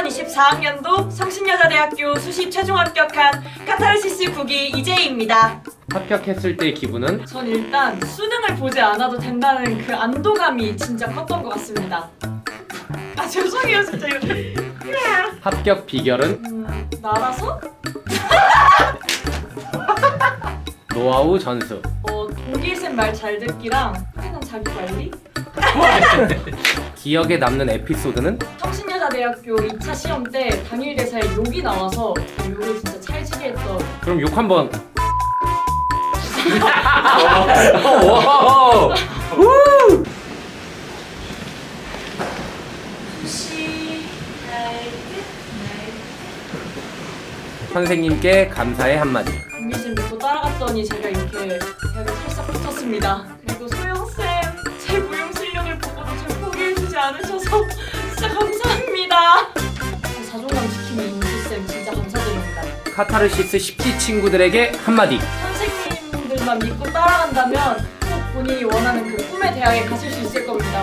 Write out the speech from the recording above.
2024학년도 성신여자대학교 수시 최종 합격한 카타르시스 9기 이재희입니다. 합격했을 때 기분은 전 일단 수능을 보지 않아도 된다는 그 안도감이 진짜 컸던 것 같습니다. 아 죄송해요 진짜 이거. 합격 비결은 음, 나라서? 노하우 전수. 어, 동기쌤 말 잘 듣기랑 하는 자기 관리? 기억에 남는 에피소드는 성신 여자대학교 2차 시험 때 당일 대사에 욕이 나와서 그 욕을 진짜 찰지게 했던 그럼 욕 한번. 혹시 나이트? 선생님께 감사의 한마디. 동기쌤 믿고 따라갔더니 제가 이렇게 대학에 살짝 붙었습니다. 그리고 소영쌤 제 무용 실력을 보고도 절 포기해주지 않으셔서 임수쌤 진짜 감사드립니다. 카타르시스 10기 친구들에게 한마디. 선생님들만 믿고 따라간다면 꼭 본인이 원하는 그 꿈의 대학에 가실 수 있을 겁니다.